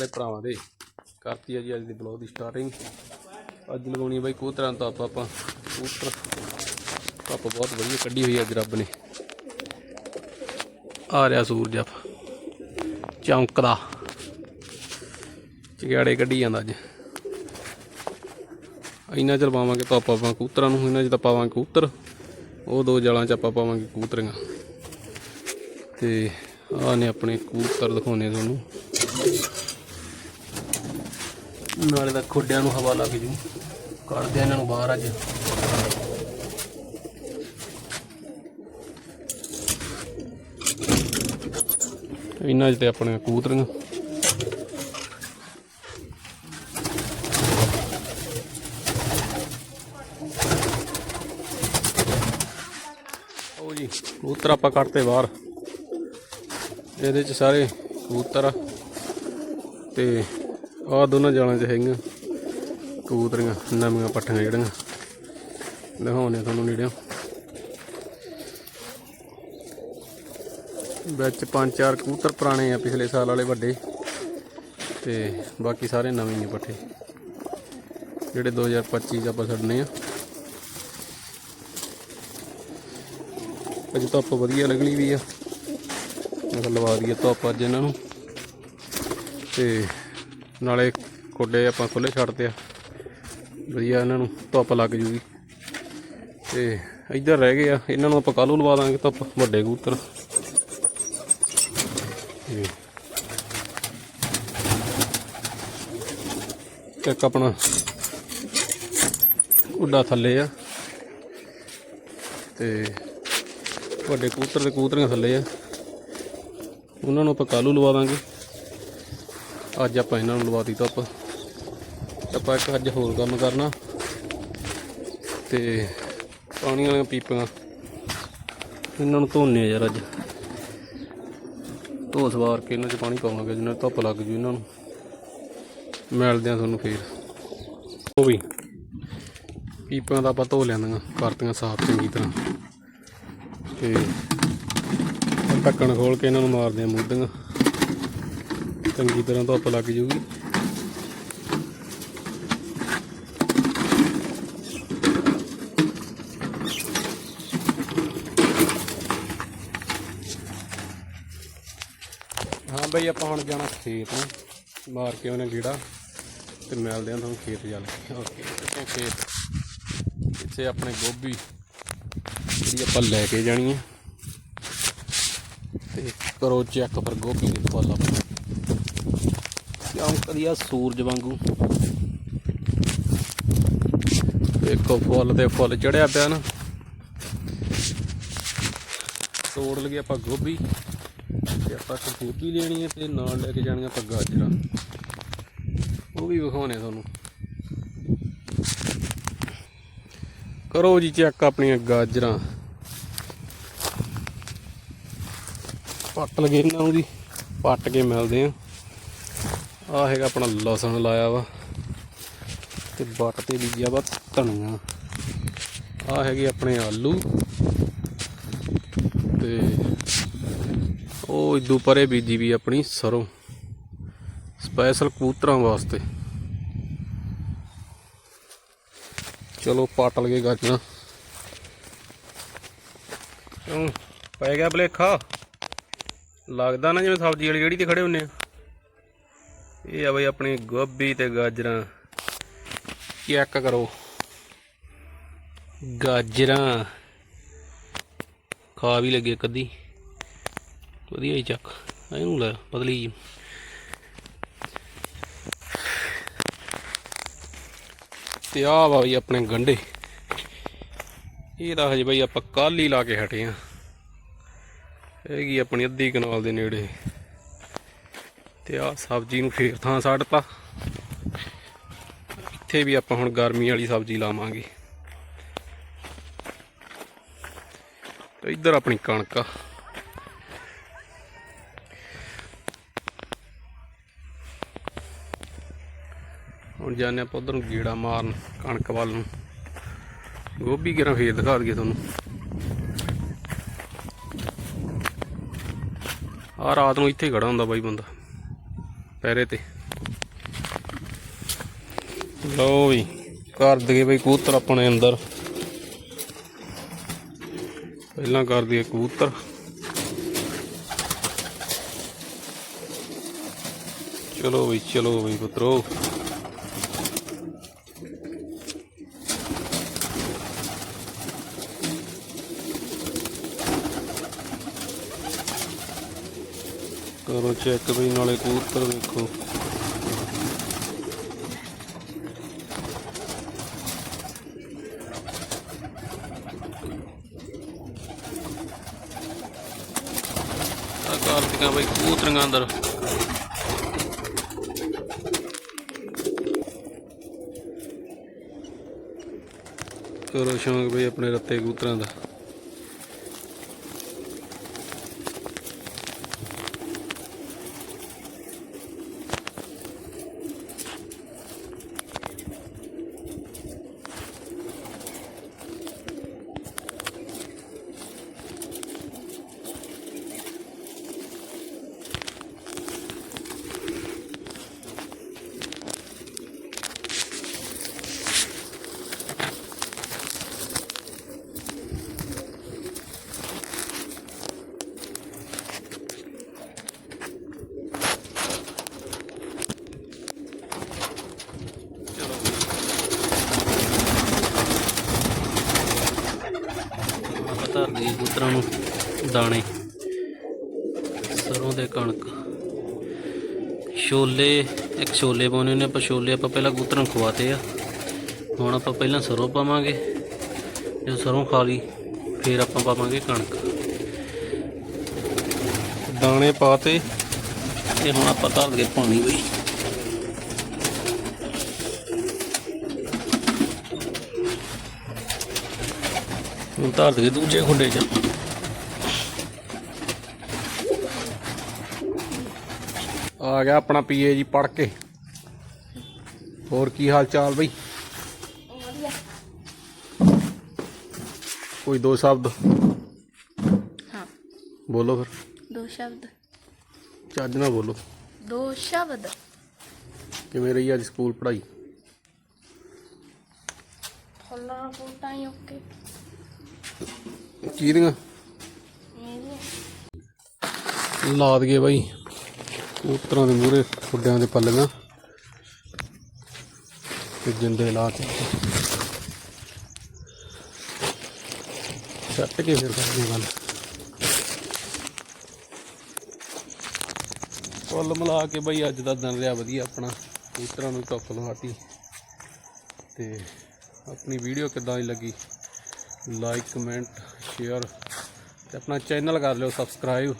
ਸਾਰੇ ਭਰਾਵਾਂ ਦੇ। ਕਰਤੀ ਆ ਜੀ ਅੱਜ ਦੀ ਬਲੌਗ ਦੀ ਸਟਾਰਟਿੰਗ ਅੱਜ ਲਗਾਉਣੀ ਆ ਬਾਈ ਕਬੂਤਰਾਂ ਤੋਂ ਆਪਾਂ ਆਪਾਂ। ਕਬੂਤਰ। ਆਪਾਂ ਬਹੁਤ ਵਧੀਆ ਕੱਢੀ ਹੋਈ ਅੱਜ ਰੱਬ ਨੇ। ਆ ਰਿਹਾ ਸੂਰਜ ਆਪ। ਚੌਂਕਦਾ ਚਿਗਾੜੇ ਕੱਢੀ ਜਾਂਦਾ ਅੱਜ। ਇੰਨਾ ਚਿਰ ਪਾਵਾਂਗੇ ਤਾਂ ਆਪਾਂ ਆਪਾਂ ਕਬੂਤਰਾਂ ਨੂੰ ਇਹਨਾਂ 'ਚ ਤਾਂ ਪਾਵਾਂਗੇ ਕੂਤਰ ਉਹ ਦੋ ਜਲਾਂ 'ਚ ਆਪਾਂ ਪਾਵਾਂਗੇ ਕੂਤਰੀਆਂ ਤੇ ਆਹ ਨੇ ਆਪਣੇ ਕਬੂਤਰ ਦਿਖਾਉਣੇ ਤੁਹਾਨੂੰ। ਨਾਲੇ ਦਾ ਖੁੱਡਿਆਂ ਨੂੰ ਹਵਾ ਲੱਗ ਜੂ। ਕੱਢਦੇ ਆ ਇਹਨਾਂ ਨੂੰ ਬਾਹਰ ਅੱਜ। ਇਹਨਾਂ 'ਚ ਤੇ ਆਪਣੇ ਕੂਤਰੀਆਂ ਉਹ ਜੀ, ਕਬੂਤਰ ਆਪਾਂ ਕੱਢਤੇ ਬਾਹਰ। ਇਹਦੇ 'ਚ ਸਾਰੇ ਕਬੂਤਰ ਆ। ਤੇ ਆਹ ਦੋਨਾਂ ਜਾਲਾਂ 'ਚ ਹੈਗੀਆਂ। ਕਬੂਤਰੀਆਂ, ਨਵੀਆਂ ਪੱਠੀਆਂ ਜਿਹੜੀਆਂ। ਦਿਖਾਉਣੇ ਤੁਹਾਨੂੰ ਨੇੜਿਓਂ ਵਿੱਚ ਪੰਜ ਚਾਰ ਕਬੂਤਰ ਪੁਰਾਣੇ ਆ ਪਿਛਲੇ ਸਾਲ ਵਾਲੇ ਵੱਡੇ। ਤੇ ਬਾਕੀ ਸਾਰੇ ਨਵੇਂ ਨੇ ਪੱਠੇ। ਜਿਹੜੇ 2025 ਚ ਆਪਾਂ ਛੱਡਨੇ ਆ। ਅੱਜ ਧੁੱਪ ਵਧੀਆ ਲੱਗਣੀ ਵੀ ਆ। ਮੈਂ ਲਵਾ ਦਈਏ ਧੁੱਪ ਅੱਜ ਇਹਨਾਂ ਨੂੰ। ਤੇ ਨਾਲੇ ਕੋਡੇ ਆਪਾਂ ਖੁੱਲੇ ਛੱਡਦੇ ਆ। ਵਧੀਆ ਇਹਨਾਂ ਨੂੰ ਧੁੱਪ ਲੱਗ ਜੂਗੀ। ਤੇ ਇੱਧਰ ਰਹਿ ਗਏ ਆ। ਇਹਨਾਂ ਨੂੰ ਆਪਾਂ ਕੱਲ੍ਹ ਨੂੰ ਲਵਾ ਦਾਂਗੇ ਧੁੱਪ, ਵੱਡੇ ਕਬੂਤਰ। ਇੱਕ ਆਪਣਾ ਉੱਡਾ ਥੱਲੇ ਆ। ਤੇ ਵੱਡੇ ਕਬੂਤਰ ਦੇ ਕਬੂਤਰੀਆਂ ਥੱਲੇ ਆ। ਉਹਨਾਂ ਨੂੰ ਆਪਾਂ ਕੱਲ੍ਹ ਨੂੰ ਲਵਾ ਦਾਂਗੇ। ਅੱਜ ਆਪਾਂ ਇਹਨਾਂ ਨੂੰ ਲਵਾਤੀ ਧੁੱਪ ਆਪਾਂ ਇੱਕ ਅੱਜ ਹੋਰ ਕੰਮ ਕਰਨਾ। ਤੇ ਪਾਣੀ ਵਾਲੀਆਂ ਪੀਪੀਆਂ ਇਹਨਾਂ ਨੂੰ ਧੋਨੇ ਯਾਰ ਅੱਜ। ਧੋ ਸਵਾਰ ਕੇ ਇਹਨਾਂ 'ਚ ਪਾਣੀ ਪਾਵਾਂਗੇ, ਜਿੰਨਾ ਧੁੱਪ ਲੱਗ ਜੂ ਇਹਨਾਂ ਨੂੰ। ਮਿਲਦੇ ਆ ਤੁਹਾਨੂੰ ਫੇਰ। ਉਹ ਵੀ ਪੀਪਾਂ ਦਾ ਆਪਾਂ ਧੋ ਲਿਆਂਦੀਆਂ, ਕਰਤੀਆਂ ਸਾਫ਼ ਚੰਗੀ ਤਰ੍ਹਾਂ। ਤੇ ਢੱਕਣ ਖੋਲ ਕੇ ਇਹਨਾਂ ਨੂੰ ਮਾਰਦੇ ਆ ਮੁੱਦੀਆਂ ਚੰਗੀ ਤਰ੍ਹਾਂ ਧੁੱਪ ਲੱਗ ਜੂਗੀ। ਹਾਂ ਬਈ, ਆਪਾਂ ਹੁਣ ਜਾਣਾ ਖੇਤ ਨੂੰ। ਮਾਰ ਕੇ ਉਹਨੇ ਗੀੜਾ ਤੇ ਮਿਲਦੇ ਆ ਤੁਹਾਨੂੰ ਖੇਤ ਚੱਲ ਕੇ। ਓਕੇ ਇੱਥੇ ਖੇਤ। ਇੱਥੇ ਆਪਣੇ ਗੋਭੀ ਜਿਹੜੀ ਆਪਾਂ ਲੈ ਕੇ ਜਾਣੀ ਹੈ ਤੇ ਕਰੋ ਚੈੱਕ ਪਰ ਗੋਭੀ ਦੇ ਫੁੱਲ ਆਪਣੇ ਚਮਕਦੀ ਆ ਸੂਰਜ ਵਾਂਗੂ। ਦੇਖੋ ਫੁੱਲ ਤੇ ਫੁੱਲ ਚੜਿਆ ਪਿਆ ਨਾ। ਤੋੜ ਲਗੇ ਆਪਾਂ ਗੋਭੀ ਤੇ ਆਪਾਂ ਇੱਕ ਲੈਣੀ ਹੈ ਤੇ ਨਾਲ ਲੈ ਕੇ ਜਾਣੀਆਂ ਆਪਾਂ ਗਾਜਰਾਂ। ਉਹ ਵੀ ਵਿਖਾਉਣੇ ਤੁਹਾਨੂੰ। ਕਰੋ ਜੀ ਚੈੱਕ ਆਪਣੀਆਂ ਗਾਜਰਾਂ। ਪੱਟ ਲਗੇ ਇਹਨਾਂ ਨੂੰ ਜੀ ਪੱਟ ਕੇ ਮਿਲਦੇ ਆ। ਆ ਹੈਗਾ ਆਪਣਾ ਲਸਣ ਲਾਇਆ ਵਾ ਤੇ ਬੱਟ ਤੇ ਬੀਜਿਆ ਵਾ ਧਨੀਆ। ਆ ਹੈਗੇ ਆਪਣੇ ਆਲੂ ਤੇ ਉਹ ਇਦੂ ਪਰੇ ਬੀਜੀ ਵੀ ਆਪਣੀ ਸਰੋਂ। ਸਪੈਸ਼ਲ ਕਬੂਤਰਾਂ ਵਾਸਤੇ। ਚਲੋ ਪੱਟ ਲਗੇ ਗਾਜਰਾਂ ਕਿਉਂ ਪੈ ਗਿਆ ਭਲੇਖਾ। ਲੱਗਦਾ ਨਾ ਜਿਵੇਂ ਸਬਜ਼ੀ ਵਾਲੀ ਜਿਹੜੀ ਤੇ ਖੜੇ ਹੁੰਨੇ ਆ। ਇਹ ਆ ਬਈ ਆਪਣੀ ਗੋਭੀ ਤੇ ਗਾਜਰਾਂ। ਚੈੱਕ ਕਰੋ। ਗਾਜਰਾਂ। ਖਾ ਵੀ ਲੱਗੇ ਕਦੀ ਵਧੀਆ ਹੀ ਚੱਕ। ਇਹਨੂੰ ਲੈ ਪਤਲੀ ਜੀ। ਤੇ ਆਹ ਵਾ ਬਈ ਆਪਣੇ ਗੰਡੇ ਇਹ ਤਾਂ ਹਜੇ ਬਈ ਆਪਾਂ ਕੱਲ ਹੀ ਲਾ ਕੇ ਹਟੇ ਆ। ਹੈਗੀ ਆਪਣੀ ਅੱਧੀ ਕਨਾਲ ਦੇ ਨੇੜੇ। ਤੇ ਆਹ ਸਬਜ਼ੀ ਨੂੰ ਫੇਰ ਥਾਂ ਛੱਡਤਾ ਇੱਥੇ ਵੀ ਆਪਾਂ ਹੁਣ ਗਰਮੀ ਵਾਲੀ ਸਬਜ਼ੀ ਲਾਵਾਂਗੇ। ਤੇ ਇੱਧਰ ਆਪਣੀ ਕਣਕ ਆ। ਹੁਣ ਜਾਂਦੇ ਆਪਾਂ ਉਧਰ ਨੂੰ ਗੀੜਾ ਮਾਰਨ ਕਣਕ ਵੱਲ ਨੂੰ। ਗੋਭੀ ਕਿਰਾਂ ਫੇਰ ਦਿਖਾ ਦਈਏ ਤੁਹਾਨੂੰ। ਆ ਰਾਤ ਨੂੰ ਇੱਥੇ ਖੜਾ ਹੁੰਦਾ ਬਾਈ ਬੰਦਾ। ਪੈਰੇ ਤੇ। ਲੋ ਵੀ ਕਰ ਦਗੇ ਬਈ ਕਬੂਤਰ ਆਪਣੇ ਅੰਦਰ। ਪਹਿਲਾਂ ਕਰ ਦਈਏ ਕਬੂਤਰ। ਚਲੋ ਵੀ ਚਲੋ ਵੀ ਪੁੱਤਰੋ। ਕਰੋ ਚੈੱਕ ਬਈ ਨਾਲੇ ਕਬੂਤਰ ਵੇਖੋ। ਆ ਕਾਰਤਿਕਾਂ ਬਈ ਕਬੂਤਰਾਂ ਅੰਦਰ। ਕਰੋ ਸ਼ੌਂਕ ਬਈ ਆਪਣੇ ਰੱਤੇ ਕਬੂਤਰਾਂ ਦਾ ਚਲੋ ਆਪਾਂ ਕਬੂਤਰਾਂ ਨੂੰ ਦਾਣੇ। ਸਰੋਂ ਦੇ ਕਣਕ। ਛੋਲੇ, ਇੱਕ ਛੋਲੇ ਪਾਉਣੇ ਨੇ ਆਪਾਂ ਛੋਲੇ ਆਪਾਂ ਪਹਿਲਾਂ ਕਬੂਤਰਾਂ ਨੂੰ ਖਵਾਤੇ ਆ। ਹੁਣ ਆਪਾਂ ਪਹਿਲਾਂ ਸਰੋਂ ਪਾਵਾਂਗੇ। ਜਦੋਂ ਸਰੋਂ ਖਾ ਲਈ, ਫਿਰ ਆਪਾਂ ਪਾਵਾਂਗੇ ਕਣਕ। ਦਾਣੇ ਪਾਤੇ, ਤੇ ਹੁਣ ਆਪਾਂ ਧਰ ਦਈਏ ਪਾਣੀ ਬਈ। ਹੁਣ ਧਰ ਦਈਏ ਦੂਜੇ ਖੁੱਡੇ 'ਚ। ਆ ਗਿਆ ਆਪਣਾ ਪੀਏ ਜੀ ਪੜ ਕੇ। ਹੋਰ ਕੀ ਹਾਲ ਚਾਲ ਬਈ? ਕੋਈ ਦੋ ਸ਼ਬਦ? ਹਾਂ। ਬੋਲੋ ਫਿਰ। ਦੋ ਸ਼ਬਦ। ਚੱਜ ਨਾਲ ਬੋਲੋ। ਦੋ ਸ਼ਬਦ। ਕਿਵੇਂ ਰਹੀ ਅੱਜ ਸਕੂਲ ਪੜ੍ਹਾਈ? ਫੁੱਲਾਂ ਫੁੱਟਾਂ ਹੀ ਓਕੇ। ਕਿਹਦੀਆਂ ਇਹ ਲਾ ਦਈਏ ਬਾਈ। ਕਬੂਤਰਾਂ ਦੇ ਮੂਹਰੇ, ਖੁੱਡਿਆਂ ਦੇ ਪੱਲੀਆਂ। ਤੇ ਜਿੰਦੇ ਲਾ ਕੇ। ਸੱਟ ਕੇ ਫਿਰ ਕਰਦੇ ਗੱਲ। ਕੁੱਲ ਮਿਲਾ ਕੇ ਬਾਈ, ਅੱਜ ਦਾ ਦਿਨ ਰਿਹਾ ਵਧੀਆ ਆਪਣਾ। ਕਬੂਤਰਾਂ ਨੂੰ ਧੁੱਪ ਲਵਾਤੀ ਤੇ ਆਪਣੀ ਵੀਡੀਓ ਕਿੱਦਾਂ ਦੀ ਲੱਗੀ? Like, comment. ਸ਼ੇਅਰ ਤੇ ਆਪਣਾ ਚੈਨਲ ਕਰ ਲਿਓ ਸਬਸਕ੍ਰਾਈਬ